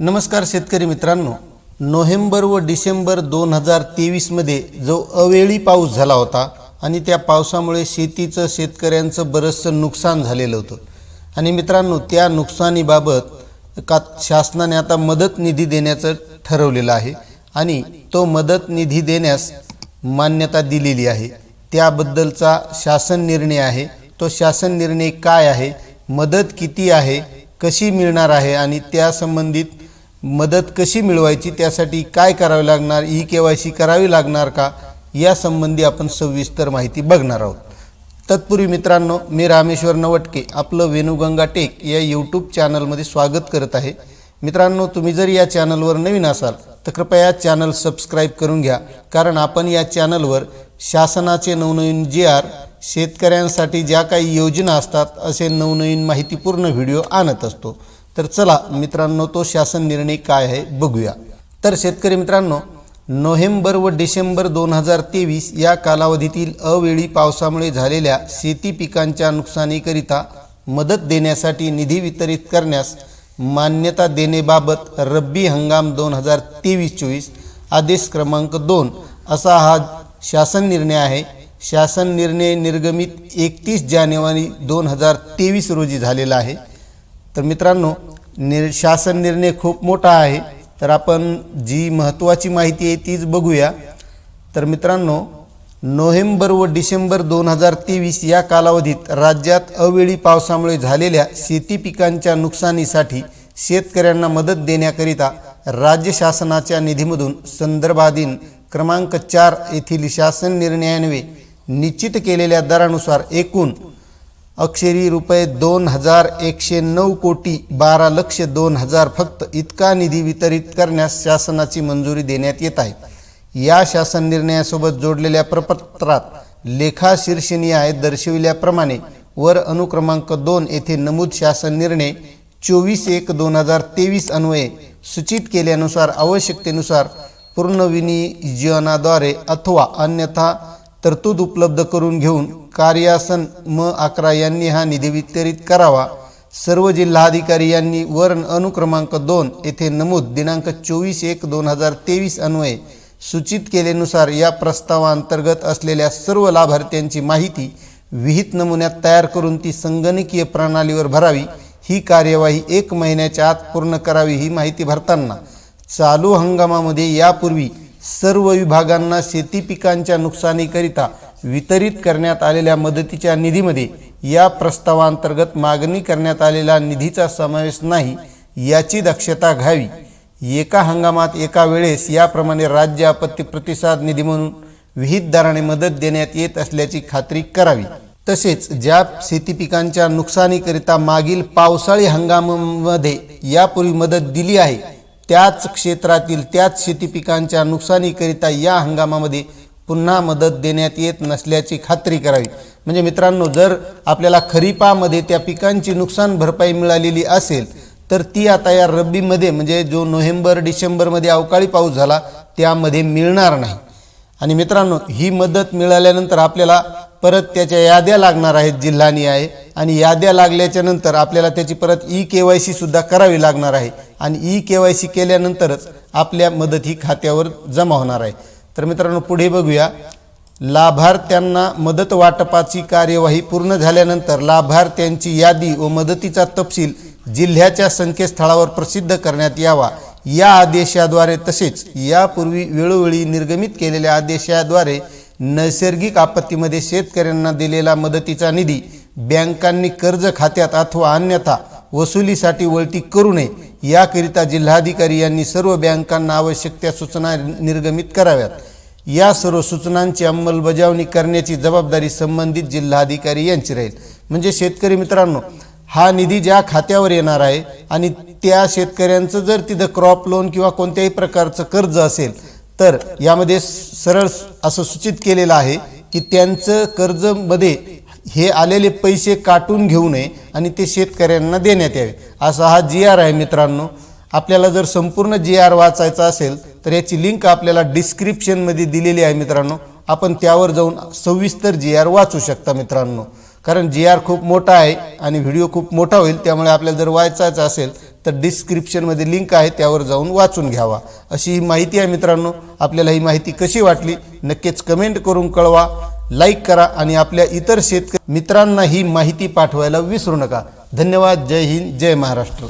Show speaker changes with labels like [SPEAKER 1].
[SPEAKER 1] नमस्कार शेतकरी मित्रांनो. नोव्हेंबर व डिसेंबर दोन हजार तेवीसमध्ये जो अवेळी पाऊस झाला होता आणि त्या पावसामुळे शेतीचं शेतकऱ्यांचं बरंचसं नुकसान झालेलं होतं. आणि मित्रांनो त्या नुकसानीबाबत का शासनाने आता मदत निधी देण्याचं ठरवलेलं आहे आणि तो मदत निधी देण्यास मान्यता दिलेली आहे. त्याबद्दलचा शासन निर्णय आहे. तो शासन निर्णय काय आहे? मदत किती आहे? कशी मिळणार आहे? आणि त्या संबंधित मदत कशी मिळवायची त्यासाठी काय करावे लागणार ई के वाय सी करावी लागणार का यासंबंधी आपण सविस्तर माहिती बघणार आहोत. तत्पूर्वी मित्रांनो मी रामेश्वर नवटके आपलं वेणुगंगा टेक या यूट्यूब चॅनलमध्ये स्वागत करत आहे. मित्रांनो तुम्ही जर या चॅनलवर नवीन असाल तर कृपया चॅनल सबस्क्राईब करून घ्या कारण आपण या चॅनलवर शासनाचे नवनवीन जी आर शेतकऱ्यांसाठी ज्या काही योजना असतात असे नवनवीन माहितीपूर्ण व्हिडिओ आणत असतो. तर चला मित्रांनो तो शासन निर्णय काय आहे बघूया. तर शेतकरी मित्रांनो नोव्हेंबर व डिसेंबर दोन हजार तेवीस या कालावधीतील अवेळी पावसामुळे झालेल्या शेती पिकांच्या नुकसानीकरिता मदत देण्यासाठी निधी वितरित करण्यास मान्यता देण्याबाबत रब्बी हंगाम दोन हजार तेवीस चोवीस आदेश क्रमांक दोन असा हा शासन निर्णय आहे. शासन निर्णय निर्गमित एकतीस जानेवारी दोन हजार तेवीस रोजी झालेला आहे. तर मित्रांनो निर शासन निर्णय खूप मोठा आहे. तर आपण जी महत्त्वाची माहिती आहे तीच बघूया. तर मित्रांनो नोव्हेंबर व डिसेंबर दोन हजार तेवीस या कालावधीत राज्यात अवेळी पावसामुळे झालेल्या शेती पिकांच्या नुकसानीसाठी शेतकऱ्यांना मदत देण्याकरिता राज्य शासनाच्या निधीमधून संदर्भाधीन क्रमांक चार येथील शासन निर्णयान्वे निश्चित केलेल्या दरानुसार एकूण अक्षरी रुपये दोन हजार एकशे नऊ कोटी बारा लक्ष दोन हजार फक्त इतका निधी वितरित करण्यास शासनाची मंजुरी देण्यात येत आहे. या शासन निर्णयासोबत जोडलेल्या प्रपत्रात लेखा शीर्षनिहाय दर्शविल्याप्रमाणे वर अनुक्रमांक दोन येथे नमूद शासन निर्णय चोवीस एक दोन हजार तेवीस अन्वये सूचित केल्यानुसार आवश्यकतेनुसार पूर्णविनियोजनाद्वारे अथवा अन्यथा तरतूद उपलब्ध करून घेऊन कार्यासन म अकरा यांनी हा निधी वितरित करावा. सर्व जिल्हाधिकारी यांनी वर अनुक्रमांक दोन येथे नमूद दिनांक चोवीस एक दोन हजार तेवीस अन्वये सूचित केल्यानुसार या प्रस्तावांतर्गत असलेल्या सर्व लाभार्थ्यांची माहिती विहित नमुन्यात तयार करून ती संगणकीय प्रणालीवर भरावी. ही कार्यवाही एक महिन्याच्या आत पूर्ण करावी ही माहिती भरताना चालू हंगामामध्ये यापूर्वी सर्व विभागांना शेती पिकांच्या नुकसानीकरिता वितरित करण्यात आलेल्या मदतीच्या निधीमध्ये या प्रस्तावांतर्गत मागणी करण्यात आलेला निधीचा समावेश नाही याची दक्षता घ्यावी. एका हंगामात एका वेळेस याप्रमाणे राज्य आपत्ती प्रतिसाद निधी म्हणून विहित दराने मदत देण्यात येत असल्याची खात्री करावी. तसेच ज्या शेती पिकांच्या नुकसानीकरिता मागील पावसाळी हंगामामध्ये यापूर्वी मदत दिली आहे त्याच क्षेत्रातील त्याच शेती पिकांच्या नुकसानीकरिता या हंगामामध्ये पुन्हा मदत देण्यात येत नसल्याची खात्री करावी. म्हणजे मित्रांनो जर आपल्याला खरीपामध्ये त्या पिकांची नुकसान भरपाई मिळालेली असेल तर ती आता या रब्बीमध्ये म्हणजे जो नोव्हेंबर डिसेंबरमध्ये अवकाळी पाऊस झाला त्यामध्ये मिळणार नाही. आणि मित्रांनो ही मदत मिळाल्यानंतर आपल्याला परत त्याच्या याद्या लागणार आहेत जिल्हानी आहे. आणि याद्या लागल्याच्या नंतर आपल्याला त्याची परत ई के वाय सी सुद्धा करावी लागणार आहे. आणि ई के वाय सी केल्यानंतरच आपल्या मदत ही खात्यावर जमा होणार आहे. तर मित्रांनो पुढे बघूया. लाभार्थ्यांना मदत वाटपाची कार्यवाही पूर्ण झाल्यानंतर लाभार्थ्यांची यादी व मदतीचा तपशील जिल्ह्याच्या संकेतस्थळावर प्रसिद्ध करण्यात यावा. या आदेशाद्वारे तसेच यापूर्वी वेळोवेळी निर्गमित केलेल्या आदेशाद्वारे नैसर्गिक आपत्तीमध्ये शेतकऱ्यांना दिलेला मदतीचा निधी बँकांनी कर्ज खात्यात अथवा अन्यथा वसुलीसाठी वळती करू नये. याकरिता जिल्हाधिकारी यांनी सर्व बँकांना आवश्यक त्या सूचना निर्गमित कराव्यात. या सर्व सूचनांची अंमलबजावणी करण्याची जबाबदारी संबंधित जिल्हाधिकारी यांची राहील. म्हणजे शेतकरी मित्रांनो हा निधी ज्या खात्यावर येणार आहे आणि त्या शेतकऱ्यांचं जर तिथं क्रॉप लोन किंवा कोणत्याही प्रकारचं कर्ज असेल तर यामध्ये सरळ असं सूचित केलेलं आहे की त्यांचं कर्जमध्ये हे आलेले पैसे काटून घेऊ नये आणि ते शेतकऱ्यांना देण्यात यावे. असा हा जी आर आहे मित्रांनो. आपल्याला जर संपूर्ण जी आर वाचायचा असेल तर याची लिंक आपल्याला डिस्क्रिप्शनमध्ये दिलेली आहे मित्रांनो. आपण त्यावर जाऊन सविस्तर जी आर वाचू शकता मित्रांनो. कारण जी आर खूप मोठा आहे आणि व्हिडिओ खूप मोठा होईल त्यामुळे आपल्याला जर वाचायचा असेल तर डिस्क्रिप्शनमध्ये लिंक आहे त्यावर जाऊन वाचून घ्यावा. अशी ही माहिती आहे मित्रांनो. आपल्याला ही माहिती कशी वाटली नक्कीच कमेंट करून कळवा. लाईक करा आणि आपल्या इतर शेतकरी मित्रांना ही माहिती पाठवायला विसरू नका. धन्यवाद. जय हिंद. जय महाराष्ट्र.